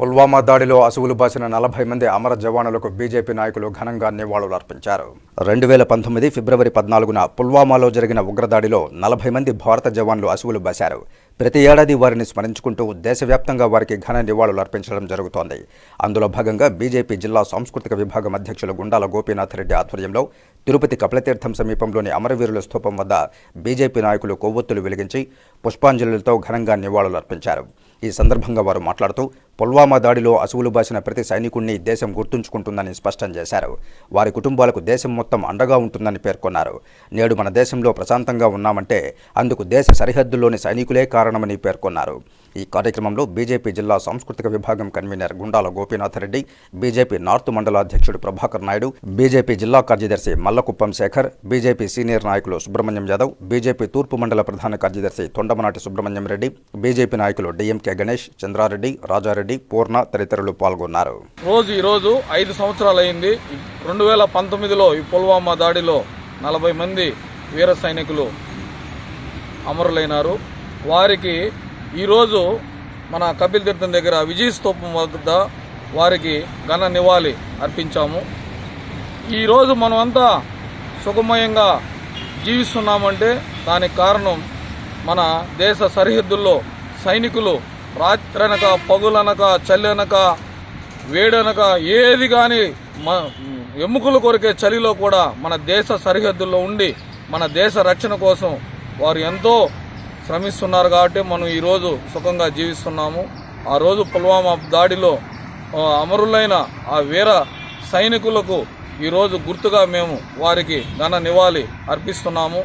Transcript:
పుల్వామా దాడిలో అసువులు బాసిన నలభై మంది అమర జవానులకు బీజేపీ నాయకులు ఘనంగా నివాళులు అర్పించారు. రెండు వేల పంతొమ్మిది ఫిబ్రవరి పద్నాలుగున పుల్వామాలో జరిగిన ఉగ్రదాడిలో నలభై మంది భారత జవాన్లు అసువులు బాశారు. ప్రతి ఏడాది వారిని స్మరించుకుంటూ దేశవ్యాప్తంగా వారికి ఘన నివాళులు అర్పించడం జరుగుతోంది. అందులో భాగంగా బీజేపీ జిల్లా సాంస్కృతిక విభాగం అధ్యక్షులు గుండాల గోపీనాథ్ రెడ్డి ఆధ్వర్యంలో తిరుపతి కపిలతీర్థం సమీపంలోని అమరవీరుల స్థూపం వద్ద బీజేపీ నాయకులు కొవ్వొత్తులు వెలిగించి పుష్పాంజలులతో ఘనంగా నివాళులు అర్పించారు. ఈ సందర్భంగా వారు మాట్లాడుతూ పుల్వామా దాడిలో అసువులు బాసిన ప్రతి సైనికుణ్ణి దేశం గుర్తుంచుకుంటుందని స్పష్టం చేశారు. వారి కుటుంబాలకు దేశం మొత్తం అండగా ఉంటుందని పేర్కొన్నారు. నేడు మన దేశంలో ప్రశాంతంగా ఉన్నామంటే అందుకు దేశ సరిహద్దుల్లోని సైనికులే కారణమని పేర్కొన్నారు. ఈ కార్యక్రమంలో బీజేపీ జిల్లా సాంస్కృతిక విభాగం convener Gundala Gopinath Reddy BJP north మండల అధ్యక్షుడు ప్రభాకర్ నాయుడు బీజేపీ జిల్లా కార్యదర్శి మల్లకుప్పం శేఖర్ బీజేపీ సీనియర్ నాయకులు సుబ్రహ్మణ్యం యాదవ్ బీజేపీ తూర్పు మండల ప్రధాన కార్యదర్శి తొండమనాటి సుబ్రహ్మణ్యం రెడ్డి బీజేపీ నాయకులు డిఎంకే గణేష్ చంద్రారెడ్డి రాజారెడ్డి పూర్ణ తదితరులు పాల్గొన్నారు. రోజు ఈరోజు ఐదు సంవత్సరాలు అయింది రెండు వేల పంతొమ్మిదిలో ఈ పుల్వామా దాడిలో నలభై మంది వీర సైనికులు అమరులైనారు. వారికి ఈరోజు మన కపిల్ తీర్థం దగ్గర విజయ స్తూపం వద్ద వారికి ఘన నివాళి అర్పించాము. ఈరోజు మనమంతా సుఖమయంగా జీవిస్తున్నామంటే దానికి కారణం మన దేశ సరిహద్దుల్లో సైనికులు రాత్రనక పగులనక చల్లనక వేడనక ఏది కానీ మ ఎముకలు కొరికే చలిలో కూడా మన దేశ సరిహద్దుల్లో ఉండి మన దేశ రక్షణ కోసం వారు ఎంతో శ్రమిస్తున్నారు కాబట్టి మనం ఈరోజు సుఖంగా జీవిస్తున్నాము. ఆ రోజు పుల్వామా దాడిలో అమరులైన ఆ వీర సైనికులకు ఈరోజు గుర్తుగా మేము వారికి ఘన నివాళి అర్పిస్తున్నాము.